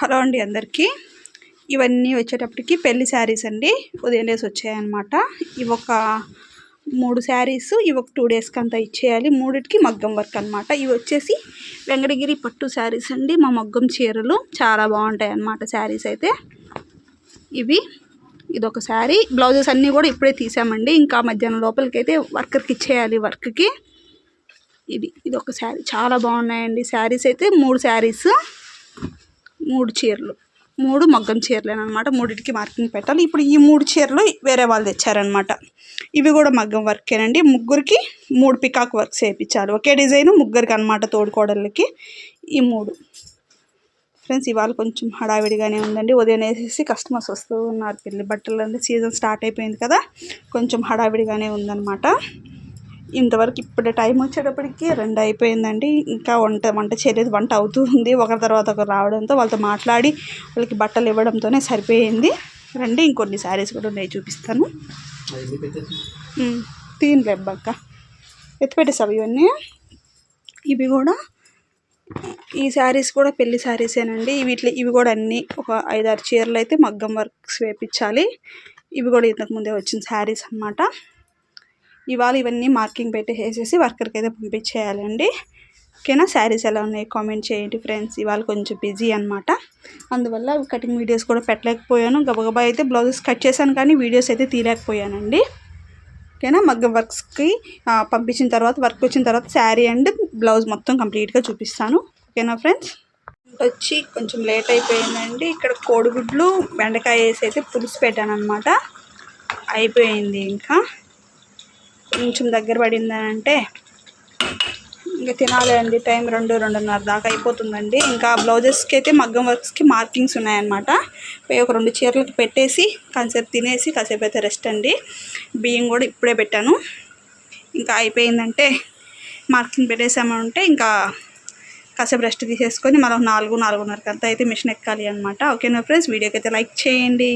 Hello అండి అందరికీ. ఇవన్నీ వచ్చేటప్పటికి పెళ్ళి శారీస్ అండి. ఉదయం డేస్ వచ్చాయన్నమాట. ఇవి ఒక మూడు శారీస్ ఇవి ఒక టూ డేస్కి అంతా ఇచ్చేయాలి. మూడిటికి మగ్గం వర్క్ అనమాట ఇవి వచ్చేసి వెంకటగిరి పట్టు శారీస్ అండి. మా మగ్గం చీరలు చాలా బాగుంటాయి అన్నమాట శారీస్ అయితే. ఇవి ఇదొక శారీ. బ్లౌజెస్ అన్నీ కూడా ఇప్పుడే తీసామండి. ఇంకా మధ్యాహ్నం లోపలికైతే అయితే వర్కర్కి ఇచ్చేయాలి వర్క్కి. ఇది ఇది ఒక శారీ. చాలా బాగున్నాయండి శారీస్ అయితే. మూడు శారీస్. మూడు చీరలు. మూడు మగ్గం చీరలేనమాట మూడింటికి మార్కింగ్ పెట్టాలి. ఇప్పుడు ఈ మూడు చీరలు వేరే వాళ్ళు తెచ్చారనమాట ఇవి కూడా మగ్గం వర్కేనండి. ముగ్గురికి మూడు పికాక్ వర్క్స్ వేయించాలి. ఒకే డిజైన్ ముగ్గురికి అనమాట తోడుకోడళ్ళకి ఈ మూడు. ఫ్రెండ్స్ ఇవాళ కొంచెం హడావిడిగానే ఉందండి. ఉదయం వేసేసి కస్టమర్స్ వస్తూ ఉన్నారు. పెళ్ళి బట్టలు అంటే సీజన్ స్టార్ట్ అయిపోయింది కదా. కొంచెం హడావిడిగానే ఉందన్నమాట. ఇంతవరకు ఇప్పుడు టైం వచ్చేటప్పటికి రెండు అయిపోయిందండి. ఇంకా వంట వంట చేయలేదు వంట అవుతూ ఉంది. ఒకరి తర్వాత ఒకరు రావడంతో వాళ్ళతో మాట్లాడి వాళ్ళకి బట్టలు ఇవ్వడంతోనే సరిపోయింది. రండి ఇంకొన్ని శారీస్ కూడా ఉన్నాయి చూపిస్తాను. తీన్ రెబ్బక్క ఎత్తిపెట్టేసావు ఇవన్నీ? ఇవి కూడా ఈ శారీస్ కూడా పెళ్ళి శారీసేనండి. వీటి ఇవి కూడా అన్నీ ఒక ఐదారు చీరలు అయితే మగ్గం వర్క్స్ వేపించాలి ఇవి కూడా ఇంతకుముందే వచ్చిన శారీస్ అనమాట ఇవాళ ఇవన్నీ మార్కింగ్ పెట్టి వేసేసి వర్కర్కి అయితే పంపించేయాలండి. ఓకేనా? శారీస్ ఎలా ఉన్నాయి కామెంట్ చేయండి ఫ్రెండ్స్. ఇవాళ కొంచెం బిజీ అనమాట అందువల్ల కటింగ్ వీడియోస్ కూడా పెట్టలేకపోయాను. గబగబా అయితే బ్లౌజెస్ కట్ చేశాను కానీ వీడియోస్ అయితే తీయలేకపోయానండి. ఓకేనా? మగ్గ వర్క్స్కి పంపించిన తర్వాత వర్క్ వచ్చిన తర్వాత శారీ అండ్ బ్లౌజ్ మొత్తం కంప్లీట్గా చూపిస్తాను. ఓకేనా ఫ్రెండ్స్? వచ్చి కొంచెం లేట్ అయిపోయిందండి. ఇక్కడ కోడిగుడ్లు బెండకాయ వేసి అయితే పులుసు పెట్టాను అనమాట అయిపోయింది ఇంకా. కొంచెం దగ్గర పడిందని అంటే ఇంకా తినాలండి. టైం రెండు రెండున్నర దాకా అయిపోతుందండి. ఇంకా బ్లౌజెస్కి అయితే మగ్గం వర్క్స్కి మార్కింగ్స్ ఉన్నాయన్నమాట. ఒక రెండు చీరలకు పెట్టేసి కాసేపు తినేసి కాసేపు అయితే రెస్ట్ అండి. బియ్యం కూడా ఇప్పుడే పెట్టాను. ఇంకా అయిపోయిందంటే మార్కింగ్ పెట్టేసామంటే ఇంకా కాసేపు రెస్ట్ తీసేసుకొని మనం నాలుగు నాలుగున్నరకంతా అయితే మిషన్ ఎక్కాలి అనమాట ఓకేనా ఫ్రెండ్స్? వీడియోకి అయితే లైక్ చేయండి.